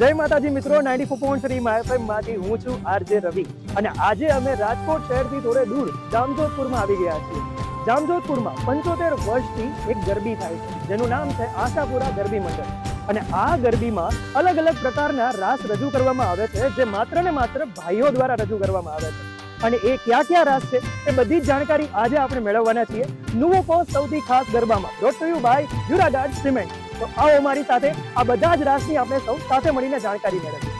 જય માતાજી મિત્રો નાઇન્ટી ફોર પોઈન્ટ થ્રી માંથી હું છું આરજે રવિ. અને આજે અમે રાજકોટ શહેરથી થોડે દૂર જામજોધપુરમાં આવી ગયા છીએ. જામજોધપુરમાં પંચોતેર વર્ષથી એક ગરબી થાય છે, જેનું નામ છે આશાપુરા ગરબી મંડળ. અને આ ગરબીમાં અલગ અલગ પ્રકારના રાસ રજૂ કરવામાં આવે છે, જે માત્ર ને માત્ર ભાઈઓ દ્વારા રજૂ કરવામાં આવે છે. અને એ ક્યાં ક્યાં રાસ છે, એ બધી જ જાણકારી આજે આપણે મેળવવાના છીએ. નુવોકો સૌથી ખાસ ગરબામાં. ડોટ યુ બાય યુરાગાર્ડ સિમેન્ટ તો આવો અમારી સાથે આ બધા જ રાસની આપણે સૌ સાથે મળીને જાણકારી મેળવીએ.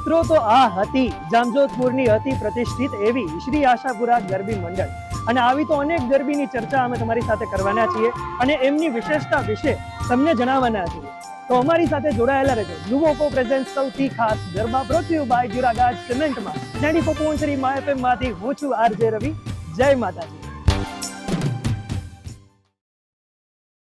મિત્રો, તો આ હતી જામજોધપુરની અતિ પ્રતિષ્ઠિત એવી શ્રી આશાપુરા ગરબી મંડળ. અને આવી તો અનેક ગરબીની ચર્ચા અમે તમારી સાથે કરવાના છીએ અને એમની વિશેષતા વિશે તમને જણાવવાના છીએ. તો અમારી સાથે જોડાયેલા રહેજો. યુવકો પ્રેઝન્ટ સૌથી ખાસ ગરબા પ્રોત્યુ બાય જુરાગાજ સિમેન્ટમાં. નાઇન્ટી ફોર પોઈન્ટ હું છું આરજે રવિ. જય માતાજી.